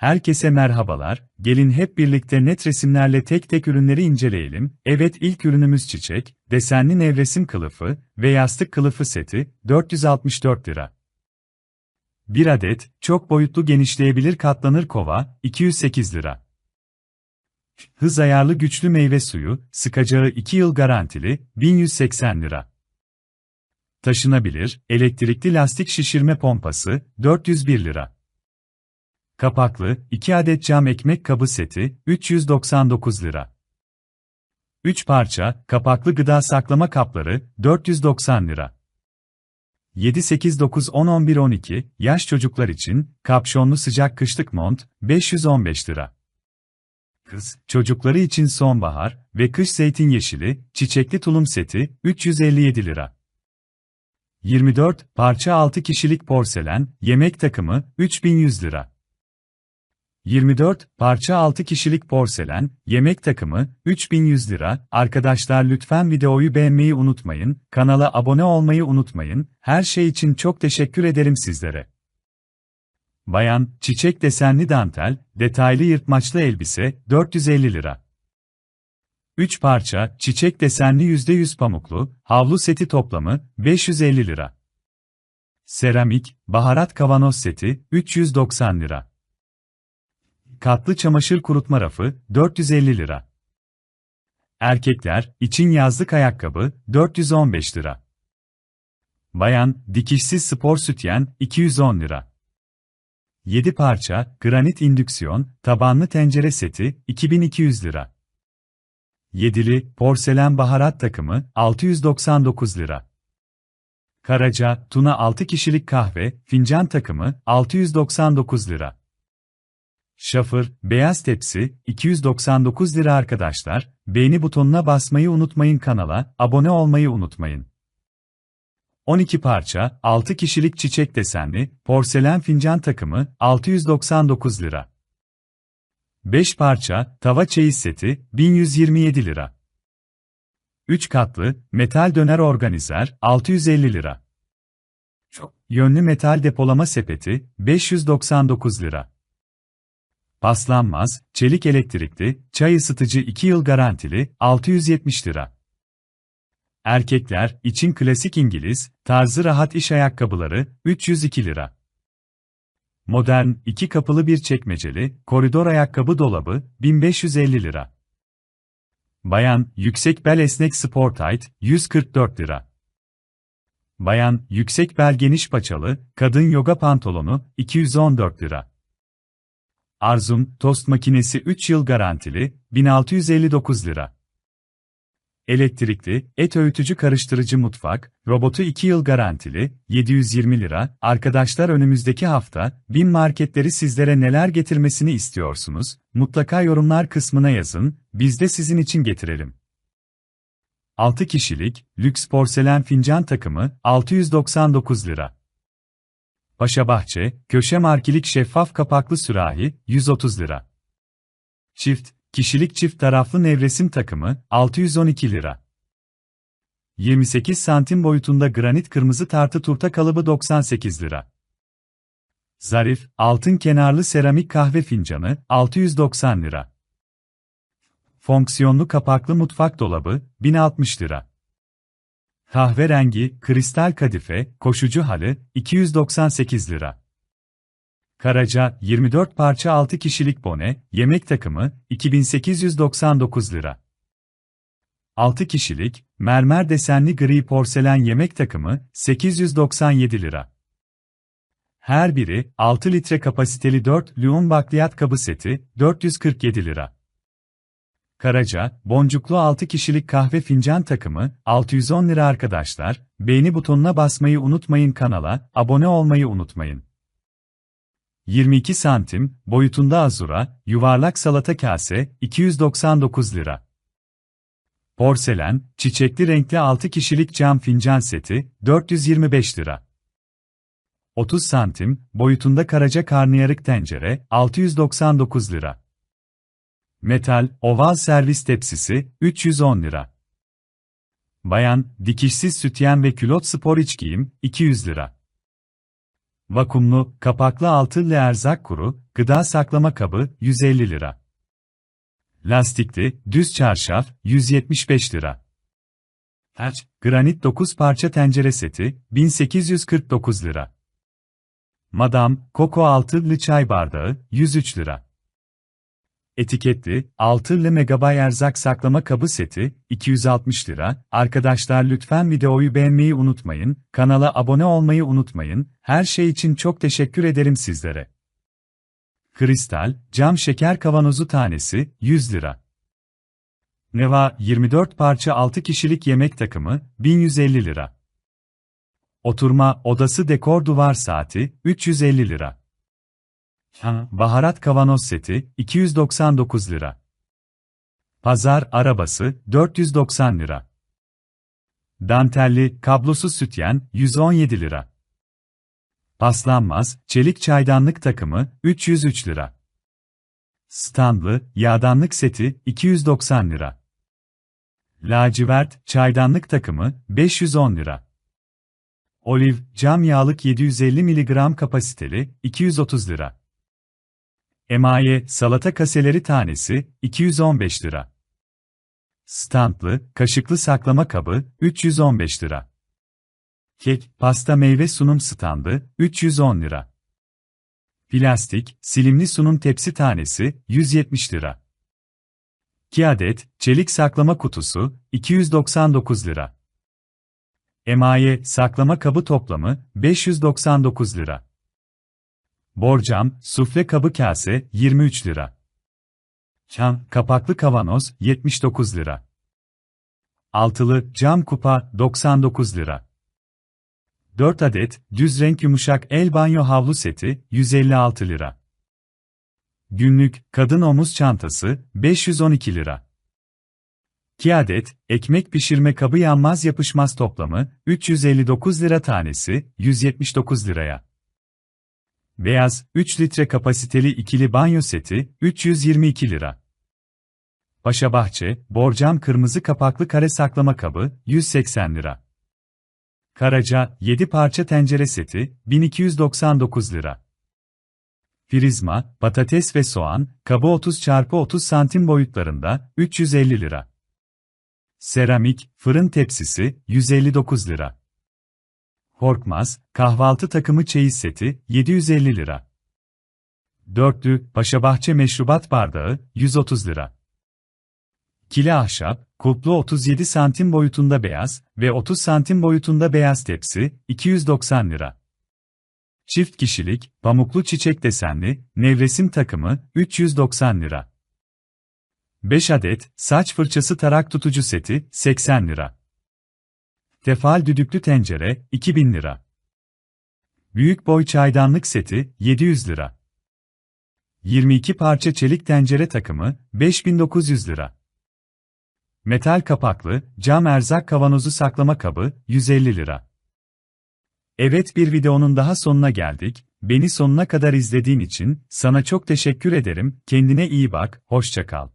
Herkese merhabalar, gelin hep birlikte net resimlerle tek tek ürünleri inceleyelim. Evet ilk ürünümüz çiçek, desenli nevresim kılıfı ve yastık kılıfı seti, 464 lira. 1 adet, çok boyutlu genişleyebilir katlanır kova, 208 lira. Hız ayarlı güçlü meyve suyu, sıkacağı 2 yıl garantili, 1180 lira. Taşınabilir, elektrikli lastik şişirme pompası, 401 lira. Kapaklı, 2 adet cam ekmek kabı seti, 399 lira. 3 parça, kapaklı gıda saklama kapları, 490 lira. 7, 8, 9, 10, 11, 12, yaş çocuklar için, kapşonlu sıcak kışlık mont, 515 lira. Kız, çocukları için sonbahar ve kış zeytin yeşili, çiçekli tulum seti, 357 lira. 24, parça 6 kişilik porselen, yemek takımı, 3100 lira. 24, parça 6 kişilik porselen, yemek takımı, 3100 lira. Arkadaşlar lütfen videoyu beğenmeyi unutmayın, kanala abone olmayı unutmayın, her şey için çok teşekkür ederim sizlere. Bayan, çiçek desenli dantel, detaylı yırtmaçlı elbise, 450 lira. 3 parça, çiçek desenli %100 pamuklu, havlu seti toplamı, 550 lira. Seramik, baharat kavanoz seti, 390 lira. Katlı çamaşır kurutma rafı, 450 lira. Erkekler, için yazlık ayakkabı, 415 lira. Bayan, dikişsiz spor sütyen, 210 lira. 7 parça, granit indüksiyon, tabanlı tencere seti, 2200 lira. Yedili, porselen baharat takımı, 699 lira. Karaca, tuna 6 kişilik kahve, fincan takımı, 699 lira. Şafır, beyaz tepsi, 299 lira arkadaşlar, beğeni butonuna basmayı unutmayın kanala, abone olmayı unutmayın. 12 parça, 6 kişilik çiçek desenli, porselen fincan takımı, 699 lira. 5 parça, tava çeyiz seti, 1127 lira. 3 katlı, metal döner organizer, 650 lira. Çok yönlü metal depolama sepeti, 599 lira. Paslanmaz, çelik elektrikli, çay ısıtıcı 2 yıl garantili, 670 lira. Erkekler için klasik İngiliz, tarzı rahat iş ayakkabıları, 302 lira. Modern, iki kapılı bir çekmeceli, koridor ayakkabı dolabı, 1550 lira. Bayan, yüksek bel esnek sport tight, 144 lira. Bayan, yüksek bel geniş paçalı, kadın yoga pantolonu, 214 lira. Arzum, tost makinesi 3 yıl garantili, 1659 lira. Elektrikli, et öğütücü karıştırıcı mutfak, robotu 2 yıl garantili, 720 lira. Arkadaşlar önümüzdeki hafta, bin marketleri sizlere neler getirmesini istiyorsunuz? Mutlaka yorumlar kısmına yazın, biz de sizin için getirelim. 6 kişilik, lüks porselen fincan takımı, 699 lira. Paşa Bahçe, köşe markilik şeffaf kapaklı sürahi, 130 lira. Çift, Kişilik çift taraflı nevresim takımı, 612 lira. 28 santim boyutunda granit kırmızı tartı turta kalıbı 98 lira. Zarif, altın kenarlı seramik kahve fincanı, 690 lira. Fonksiyonlu kapaklı mutfak dolabı, 1060 lira. Kahverengi, kristal kadife, koşucu halı, 298 lira. Karaca, 24 parça 6 kişilik bone, yemek takımı, 2899 lira. 6 kişilik, mermer desenli gri porselen yemek takımı, 897 lira. Her biri, 6 litre kapasiteli 4 lüon bakliyat kabı seti, 447 lira. Karaca, boncuklu 6 kişilik kahve fincan takımı, 610 lira arkadaşlar, beğeni butonuna basmayı unutmayın kanala, abone olmayı unutmayın. 22 santim, boyutunda azura, yuvarlak salata kase, 299 lira. Porselen, çiçekli renkli 6 kişilik cam fincan seti, 425 lira. 30 santim, boyutunda karaca karnıyarık tencere, 699 lira. Metal, oval servis tepsisi, 310 lira. Bayan, dikişsiz sütyen ve külot spor iç giyim, 200 lira. Vakumlu, kapaklı altınlı erzak kuru, gıda saklama kabı 150 lira. Lastikli, düz çarşaf 175 lira. Haç, granit 9 parça tencere seti 1849 lira. Madam, Koko altılı çay bardağı 103 lira. Etiketli, 6'lı megabay erzak saklama kabı seti, 260 lira. Arkadaşlar lütfen videoyu beğenmeyi unutmayın, kanala abone olmayı unutmayın, her şey için çok teşekkür ederim sizlere. Kristal, cam şeker kavanozu tanesi, 100 lira. Neva, 24 parça 6 kişilik yemek takımı, 1150 lira. Oturma, odası dekor duvar saati, 350 lira. Ha, baharat kavanoz seti 299 lira. Pazar arabası 490 lira. Dantelli kablosuz sütyen 117 lira. Paslanmaz çelik çaydanlık takımı 303 lira. Standlı yağdanlık seti 290 lira. Lacivert çaydanlık takımı 510 lira. Oliv cam yağlık 750 mg kapasiteli 230 lira. Emaye, salata kaseleri tanesi, 215 lira. Standlı, kaşıklı saklama kabı, 315 lira. Kek, pasta meyve sunum standı, 310 lira. Plastik, silimli sunum tepsi tanesi, 170 lira. 2 adet, çelik saklama kutusu, 299 lira. Emaye, saklama kabı toplamı, 599 lira. Borcam, sufle kabı kase 23 lira. Çam, kapaklı kavanoz 79 lira. Altılı cam kupa 99 lira. 4 adet düz renk yumuşak el banyo havlu seti 156 lira. Günlük kadın omuz çantası 512 lira. 2 adet ekmek pişirme kabı yanmaz yapışmaz toplamı 359 lira tanesi 179 liraya. Beyaz, 3 litre kapasiteli ikili banyo seti, 322 lira. Paşa Bahçe, borcam kırmızı kapaklı kare saklama kabı, 180 lira. Karaca, 7 parça tencere seti, 1299 lira. Frizma, patates ve soğan, kabı 30 x 30 santim boyutlarında, 350 lira. Seramik, fırın tepsisi, 159 lira. Korkmaz, kahvaltı takımı çeyiz seti, 750 lira. Dörtlü, Paşabahçe meşrubat bardağı, 130 lira. Kili ahşap, kulplu 37 santim boyutunda beyaz ve 30 santim boyutunda beyaz tepsi, 290 lira. Çift kişilik, pamuklu çiçek desenli, nevresim takımı, 390 lira. 5 adet, saç fırçası tarak tutucu seti, 80 lira. Tefal düdüklü tencere, 2000 lira. Büyük boy çaydanlık seti, 700 lira. 22 parça çelik tencere takımı, 5900 lira. Metal kapaklı, cam erzak kavanozu saklama kabı, 150 lira. Evet bir videonun daha sonuna geldik. Beni sonuna kadar izlediğin için sana çok teşekkür ederim. Kendine iyi bak, hoşça kal.